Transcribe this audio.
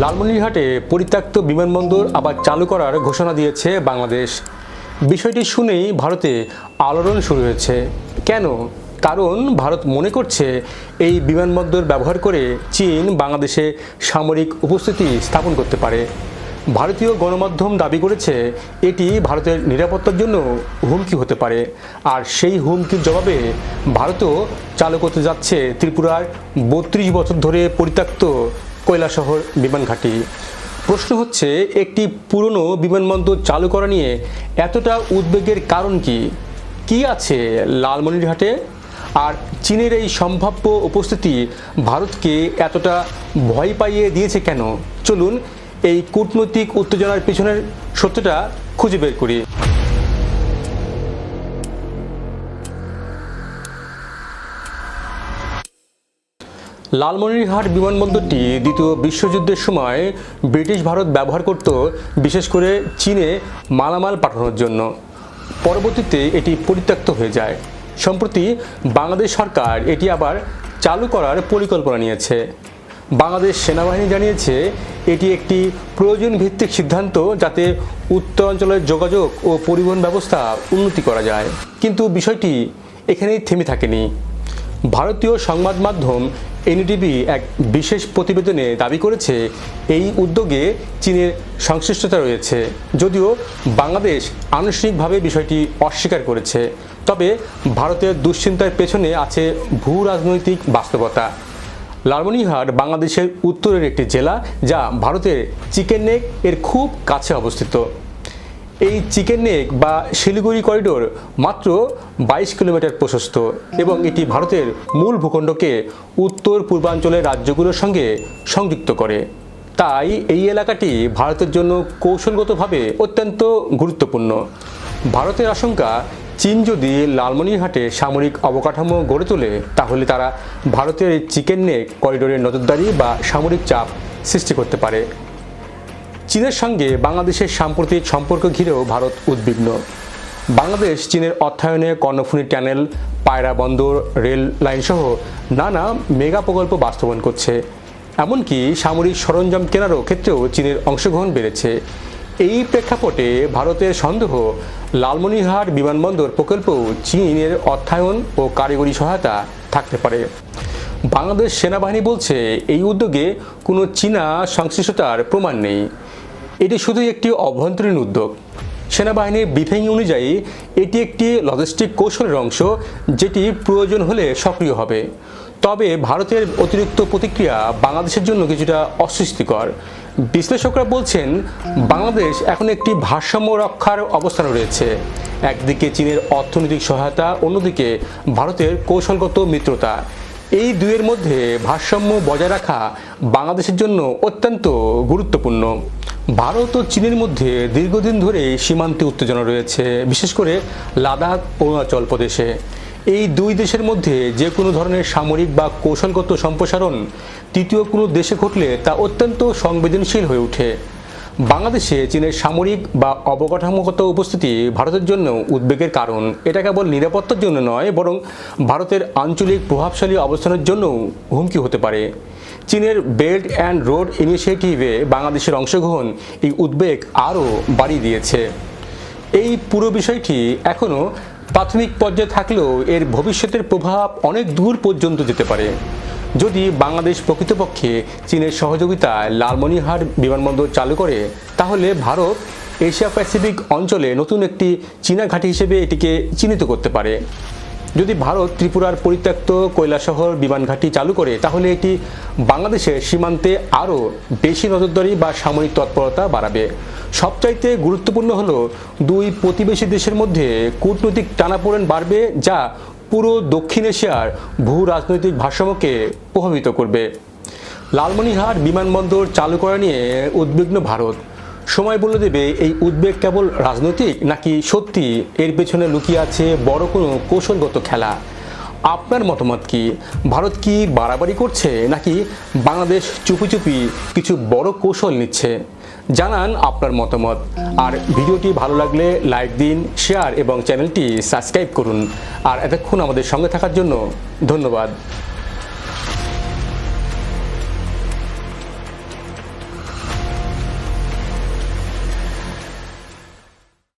লালমনিরহাটে পরিত্যক্ত বিমানবন্দর আবার চালু করার ঘোষণা দিয়েছে বাংলাদেশ। বিষয়টি শুনেই ভারতে আলোড়ন শুরু হয়েছে। কেন? কারণ ভারত মনে করছে এই বিমানবন্দর ব্যবহার করে চীন বাংলাদেশে সামরিক উপস্থিতি স্থাপন করতে পারে। ভারতীয় গণমাধ্যম দাবি করেছে এটি ভারতের নিরাপত্তার জন্য হুমকি হতে পারে। আর সেই হুমকির জবাবে ভারতও চালু করতে যাচ্ছে ত্রিপুরার বত্রিশ বছর ধরে পরিত্যক্ত কৈলাসহর বিমান ঘাঁটি। প্রশ্ন হচ্ছে, একটি পুরনো বিমানবন্দর চালু করা নিয়ে এতটা উদ্বেগের কারণ কি? কি আছে লালমনিরহাটে? আর চীনের এই সম্ভাব্য উপস্থিতি ভারতকে এতটা ভয় পাইয়ে দিয়েছে কেন? চলুন এই কূটনৈতিক উত্তেজনার পিছনের সত্যটা খুঁজে বের করি। লালমনিরহাট বিমানবন্দরটি দ্বিতীয় বিশ্বযুদ্ধের সময় ব্রিটিশ ভারত ব্যবহার করত, বিশেষ করে চীনে মালামাল পাঠানোর জন্য। পরবর্তীতে এটি পরিত্যক্ত হয়ে যায়। সম্প্রতি বাংলাদেশ সরকার এটি আবার চালু করার পরিকল্পনা নিয়েছে। বাংলাদেশ সেনাবাহিনী জানিয়েছে, এটি একটি প্রয়োজন ভিত্তিক সিদ্ধান্ত যাতে উত্তরাঞ্চলের যোগাযোগ ও পরিবহন ব্যবস্থা উন্নতি করা যায়। কিন্তু বিষয়টি এখানেই থেমে থাকেনি। ভারতীয় সংবাদ মাধ্যম এনডিটিভি এক বিশেষ প্রতিবেদনে দাবি করেছে, এই উদ্যোগে চীনের সংশ্লিষ্টতা রয়েছে। যদিও বাংলাদেশ আনুষ্ঠানিকভাবে বিষয়টি অস্বীকার করেছে, তবে ভারতের দুশ্চিন্তার পেছনে আছে ভূ রাজনৈতিক বাস্তবতা। লালমনিরহাট বাংলাদেশের উত্তরের একটি জেলা, যা ভারতের চিকেন নেক এর খুব কাছে অবস্থিত। এই চিকেন নেক বা শিলিগুড়ি করিডোর মাত্র বাইশ কিলোমিটার প্রশস্ত এবং এটি ভারতের মূল ভূখণ্ডকে উত্তর পূর্বাঞ্চলের রাজ্যগুলোর সঙ্গে সংযুক্ত করে। তাই এই এলাকাটি ভারতের জন্য কৌশলগতভাবে অত্যন্ত গুরুত্বপূর্ণ। ভারতের আশঙ্কা, চীন যদি লালমনিরহাটে সামরিক অবকাঠামো গড়ে তোলে, তাহলে তারা ভারতের চিকেন নেক করিডোরের নজরদারি বা সামরিক চাপ সৃষ্টি করতে পারে। চীনের সঙ্গে বাংলাদেশের সাম্প্রতিক সম্পর্ক ঘিরেও ভারত উদ্বিগ্ন। বাংলাদেশ চীনের অর্থায়নে কর্ণফুনি ট্যানেল, পায়রা বন্দর, রেল লাইন সহ নানা মেগা প্রকল্প বাস্তবায়ন করছে। এমনকি সামরিক সরঞ্জাম কেনারও ক্ষেত্রেও চীনের অংশগ্রহণ বেড়েছে। এই প্রেক্ষাপটে ভারতের সন্দেহ, লালমনিরহাট বিমানবন্দর প্রকল্পও চীনের অর্থায়ন ও কারিগরি সহায়তা থাকতে পারে। বাংলাদেশ সেনাবাহিনী বলছে, এই উদ্যোগে কোনো চীনা সংশ্লিষ্টতার প্রমাণ নেই। এটি শুধুই একটি অভ্যন্তরীণ উদ্যোগ। সেনাবাহিনীর ব্রিফিং অনুযায়ী, এটি একটি লজিস্টিক কৌশলের অংশ, যেটি প্রয়োজন হলে সক্রিয় হবে। তবে ভারতের অতিরিক্ত প্রতিক্রিয়া বাংলাদেশের জন্য কিছুটা অস্বস্তিকর। বিশ্লেষকরা বলছেন, বাংলাদেশ এখন একটি ভারসাম্য রক্ষার অবস্থানে রয়েছে। একদিকে চীনের অর্থনৈতিক সহায়তা, অন্যদিকে ভারতের কৌশলগত মিত্রতা। এই দুয়ের মধ্যে ভারসাম্য বজায় রাখা বাংলাদেশের জন্য অত্যন্ত গুরুত্বপূর্ণ। ভারত ও চীনের মধ্যে দীর্ঘদিন ধরে সীমান্তে উত্তেজনা রয়েছে, বিশেষ করে লাদাখ, অরুণাচল প্রদেশে। এই দুই দেশের মধ্যে যে কোনো ধরনের সামরিক বা কৌশলগত সম্প্রসারণ তৃতীয় কোনো দেশে ঘটলে তা অত্যন্ত সংবেদনশীল হয়ে ওঠে। বাংলাদেশে চীনের সামরিক বা অবকাঠামোগত উপস্থিতি ভারতের জন্য উদ্বেগের কারণ। এটা কেবল নিরাপত্তার জন্য নয়, বরং ভারতের আঞ্চলিক প্রভাবশালী অবস্থানের জন্য হুমকি হতে পারে। চীনের বেল্ট অ্যান্ড রোড ইনিশিয়েটিভে বাংলাদেশের অংশগ্রহণ এই উদ্বেগ আরও বাড়িয়ে দিয়েছে। এই পুরো বিষয়টি এখনও প্রাথমিক পর্যায়ে থাকলেও এর ভবিষ্যতের প্রভাব অনেক দূর পর্যন্ত যেতে পারে। যদি বাংলাদেশ প্রকৃতপক্ষে চীনের সহযোগিতায় লালমনিরহাট বিমানবন্দর চালু করে, তাহলে ভারত এশিয়া প্যাসিফিক অঞ্চলে নতুন একটি চীনা ঘাঁটি হিসেবে এটিকে চিহ্নিত করতে পারে। যদি ভারত ত্রিপুরার পরিত্যক্ত কৈলাসহর বিমান ঘাঁটি চালু করে, তাহলে এটি বাংলাদেশের সীমান্তে আরও বেশি নজরদারি বা সামরিক তৎপরতা বাড়াবে। সবচাইতে গুরুত্বপূর্ণ হল, দুই প্রতিবেশী দেশের মধ্যে কূটনৈতিক টানাপোড়েন বাড়বে, যা পুরো দক্ষিণ এশিয়ার ভূ রাজনৈতিক ভারসাম্যকে প্রভাবিত করবে। লালমনিরহাট বিমানবন্দর চালু করা নিয়ে উদ্বিগ্ন ভারত। সময় বলে দেবে, এই উদ্বেগ কেবল রাজনৈতিক নাকি সত্যি? এর পেছনে লুকিয়ে আছে বড় কোনো কৌশলগত খেলা। আপনার মতামত কি? ভারত কি বাড়াবাড়ি করছে নাকি বাংলাদেশ চুপি চুপি কিছু বড় কৌশল নিচ্ছে? জানান আপনার মতামত। আর ভিডিওটি ভালো লাগলে লাইক দিন, শেয়ার এবং চ্যানেলটি সাবস্ক্রাইব করুন। আর এতক্ষণ আমাদের সঙ্গে থাকার জন্য ধন্যবাদ।